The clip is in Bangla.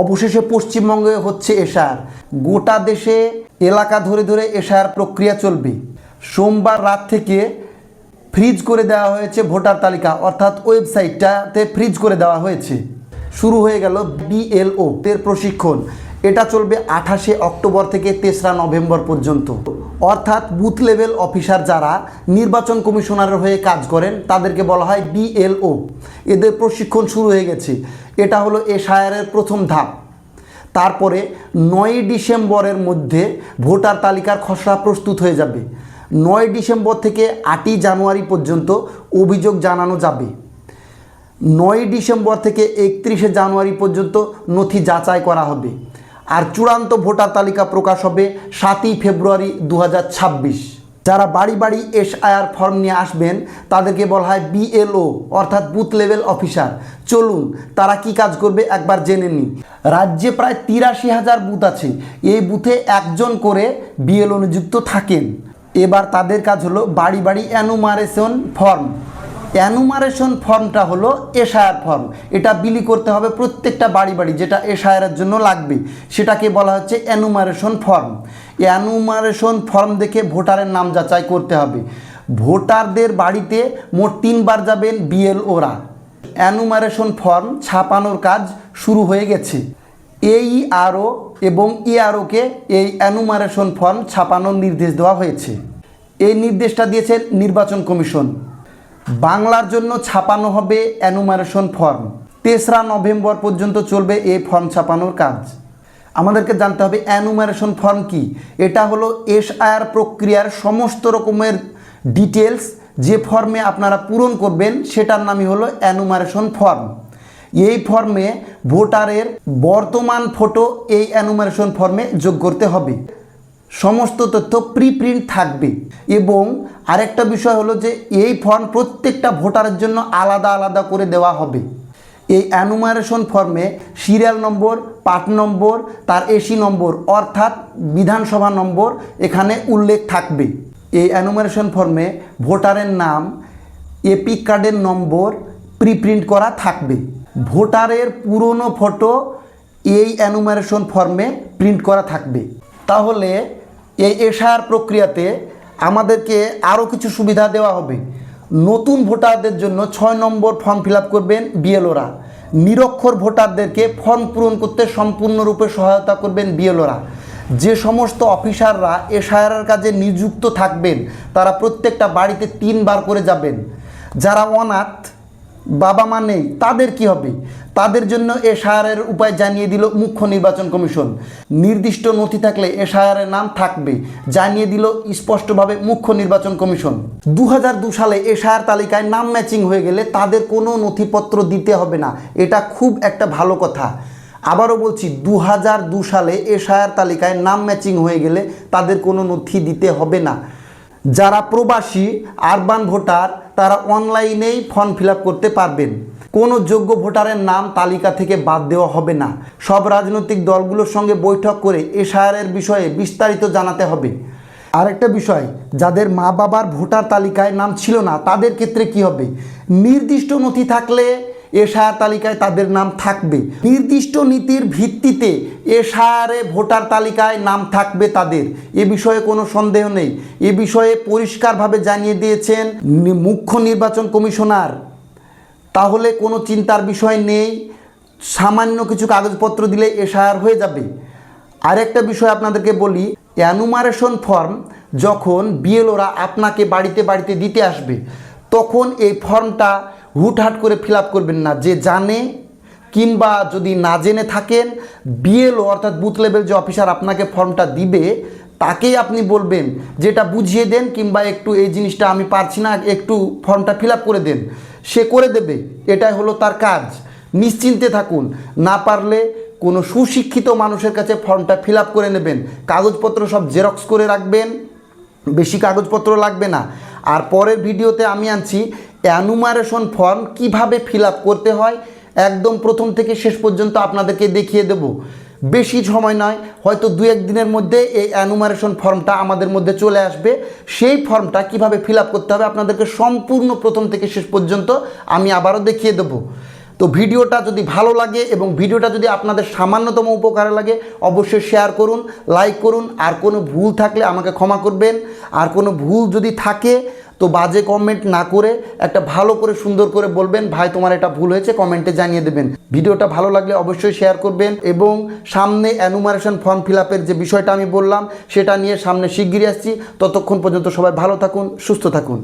অবশেষে পশ্চিমবঙ্গে হচ্ছে এশার। গোটা দেশে এলাকা ধরে ধরে এশার প্রক্রিয়া চলবে। সোমবার রাত থেকে ফ্রিজ করে দেওয়া হয়েছে ভোটার তালিকা, অর্থাৎ ওয়েবসাইটটাতে ফ্রিজ করে দেওয়া হয়েছে। শুরু হয়ে গেল বিএলও এর প্রশিক্ষণ। এটা চলবে আঠাশে অক্টোবর থেকে তেসরা নভেম্বর পর্যন্ত। অর্থাৎ বুথ লেভেল অফিসার যারা নির্বাচন কমিশনারের হয়ে কাজ করেন, তাদেরকে বলা হয় বিএলও এদের প্রশিক্ষণ শুরু হয়ে গেছে। এটা হলো এশায়ারের প্রথম ধাপ। তারপরে নয়ই ডিসেম্বরের মধ্যে ভোটার তালিকার খসড়া প্রস্তুত হয়ে যাবে। নয় ডিসেম্বর থেকে আটই জানুয়ারি পর্যন্ত অভিযোগ জানানো যাবে। নয় ডিসেম্বর থেকে একত্রিশে জানুয়ারি পর্যন্ত নথি যাচাই করা হবে। আর চূড়ান্ত ভোটার তালিকা প্রকাশ হবে সাতই ফেব্রুয়ারি দু হাজার ছাব্বিশ। যারা বাড়ি বাড়ি এসআইআর ফর্ম নিয়ে আসবেন, তাদেরকে বলা হয় বিএলও, অর্থাৎ বুথ লেভেল অফিসার। চলুন, তারা কি কাজ করবে একবার জেনে নিই। রাজ্যে প্রায় তিরাশি হাজার বুথ আছে। এই বুথে একজন করে বিএলও নিযুক্ত থাকেন। এবার তাদের কাজ হলো বাড়ি বাড়ি অ্যানুমারেশন ফর্ম। অ্যানুমারেশন ফর্মটা হলো এশায়ার ফর্ম এটা বিলি করতে হবে প্রত্যেকটা বাড়ি বাড়ি যেটা এশায়ারের জন্য লাগবে। সেটাকে বলা হচ্ছে অ্যানুমারেশন ফর্ম অ্যানুমারেশন ফর্ম দেখে ভোটারের নাম যাচাই করতে হবে। ভোটারদের বাড়িতে মোট তিনবার যাবেন বিএলওরা। অ্যানুমারেশন ফর্ম ছাপানোর কাজ শুরু হয়ে গেছে। এই আরও এবং ইআরওকে এই অ্যানুমারেশন ফর্ম ছাপানোর নির্দেশ দেওয়া হয়েছে। এই নির্দেশটা দিয়েছেন নির্বাচন কমিশন। বাংলার জন্য ছাপানো হবে অ্যানুমারেশন ফর্ম তেসরা নভেম্বর পর্যন্ত চলবে এই ফর্ম ছাপানোর কাজ। আমাদেরকে জানতে হবে অ্যানুমারেশন ফর্ম কি? এটা হলো এসআইআর প্রক্রিয়ার সমস্ত রকমের ডিটেলস যে ফর্মে আপনারা পূরণ করবেন, সেটার নামই হলো অ্যানুমারেশন ফর্ম এই ফর্মে ভোটারের বর্তমান ফটো এই অ্যানুমারেশন ফর্মে যোগ করতে হবে। সমস্ত তথ্য প্রি প্রিন্ট থাকবে। এবং আরেকটা বিষয় হলো যে, এই ফর্ম প্রত্যেকটা ভোটারের জন্য আলাদা আলাদা করে দেওয়া হবে। এই অ্যানুমারেশন ফর্মে সিরিয়াল নম্বর পার্ট নম্বর তার এসি নম্বর অর্থাৎ বিধানসভা নম্বর এখানে উল্লেখ থাকবে। এই অ্যানুমারেশন ফর্মে ভোটারের নাম এপিক কার্ডের নম্বর প্রিপ্রিন্ট করা থাকবে। ভোটারের পুরনো ফটো এই অ্যানুমারেশন ফর্মে প্রিন্ট করা থাকবে। তাহলে এই এশার প্রক্রিয়াতে আমাদেরকে আরও কিছু সুবিধা দেওয়া হবে। নতুন ভোটারদের জন্য ছয় নম্বর ফর্ম ফিল করবেন বিএলওরা। নিরক্ষর ভোটারদেরকে ফর্ম পূরণ করতে সম্পূর্ণরূপে সহায়তা করবেন বিএলওরা। যে সমস্ত অফিসাররা এশায়ারের কাজে নিযুক্ত থাকবেন, তারা প্রত্যেকটা বাড়িতে তিনবার করে যাবেন। যারা অনাথ, বাবা মা নেই, তাদের কি হবে? তাদের জন্য এশায়ারের উপায় জানিয়ে দিল মুখ্য নির্বাচন কমিশন। নির্দিষ্ট নথি থাকলে এশায়ারের নাম থাকবে, জানিয়ে দিল স্পষ্টভাবে মুখ্য নির্বাচন কমিশন। দু সালে এশায়ার তালিকায় নাম ম্যাচিং হয়ে গেলে তাদের কোনো নথিপত্র দিতে হবে না, এটা খুব একটা ভালো কথা। আবারও বলছি দু দু সালে এশায়ার তালিকায় নাম ম্যাচিং হয়ে গেলে তাদের কোনো নথি দিতে হবে না। যারা প্রবাসী, আরবান ভোটার, তারা অনলাইনেই ফর্ম ফিল করতে পারবেন। কোনো যোগ্য ভোটারের নাম তালিকা থেকে বাদ দেওয়া হবে না। সব রাজনৈতিক দলগুলোর সঙ্গে বৈঠক করে এশায়ারের বিষয়ে বিস্তারিত জানাতে হবে। আরেকটা বিষয়, যাদের মা বাবার ভোটার তালিকায় নাম ছিল না, তাদের ক্ষেত্রে কি হবে? নির্দিষ্ট নথি থাকলে এশায়ার তালিকায় তাদের নাম থাকবে। নির্দিষ্ট নীতির ভিত্তিতে এশায়ারে ভোটার তালিকায় নাম থাকবে তাদের। এ বিষয়ে কোনো সন্দেহ নেই। এ বিষয়ে পরিষ্কারভাবে জানিয়ে দিয়েছেন মুখ্য নির্বাচন কমিশনার তাহলে কোনো চিন্তার বিষয় নেই, সামান্য কিছু কাগজপত্র দিলে এশায়ার হয়ে যাবে। আরেকটা বিষয় আপনাদেরকে বলি অ্যানুমারেশন ফর্ম যখন বিএলওরা আপনাকে বাড়িতে বাড়িতে দিতে আসবে, তখন এই ফর্মটা হুটহাট করে ফিল করবেন না। যে জানে কিংবা যদি না জেনে থাকেন বিএলও অর্থাৎ বুথ লেভেল যে অফিসার আপনাকে ফর্মটা দিবে তাকেই আপনি বলবেন, যেটা বুঝিয়ে দেন কিংবা একটু এই জিনিসটা আমি পারছি না, একটু ফর্মটা ফিল করে দেন, সে করে দেবে, এটাই হলো তার কাজ। নিশ্চিন্তে থাকুন, না পারলে কোনো সুশিক্ষিত মানুষের কাছে ফর্মটা ফিল করে নেবেন, কাগজপত্র সব জেরক্স করে রাখবেন, বেশি কাগজপত্র লাগবে না। আর পরের ভিডিওতে আমি আনছি অ্যানুমারেশন ফর্ম কীভাবে ফিল করতে হয়, একদম প্রথম থেকে শেষ পর্যন্ত আপনাদেরকে দেখিয়ে দেব। বেশি সময় নয় হয়তো দু এক দিনের মধ্যে এই অ্যানুমারেশন ফর্মটা আমাদের মধ্যে চলে আসবে। সেই ফর্মটা কীভাবে ফিল করতে হবে আপনাদেরকে সম্পূর্ণ প্রথম থেকে শেষ পর্যন্ত আমি আবারও দেখিয়ে দেবো। তো তো ভিডিওটা যদি ভালো লাগে এবং ভিডিওটা যদি আপনাদের সামান্যতম উপকারে লাগে, অবশ্যই শেয়ার করুন লাইক করুন। আর কোনো ভুল থাকলে আমাকে ক্ষমা করবেন। আর কোনো ভুল যদি থাকে তো বাজে কমেন্ট না করে একটা ভালো করে সুন্দর করে বলবেন, ভাই, তোমার এটা ভুল হয়েছে কমেন্টে জানিয়ে দেবেন। ভিডিওটা ভালো লাগলে অবশ্যই শেয়ার করবেন এবং সামনে অ্যানুমারেশন ফর্ম ফিল আপের যে বিষয়টা আমি বললাম, সেটা নিয়ে সামনে শিগগিরই আসছি। ততক্ষণ পর্যন্ত সবাই ভালো থাকুন, সুস্থ থাকুন।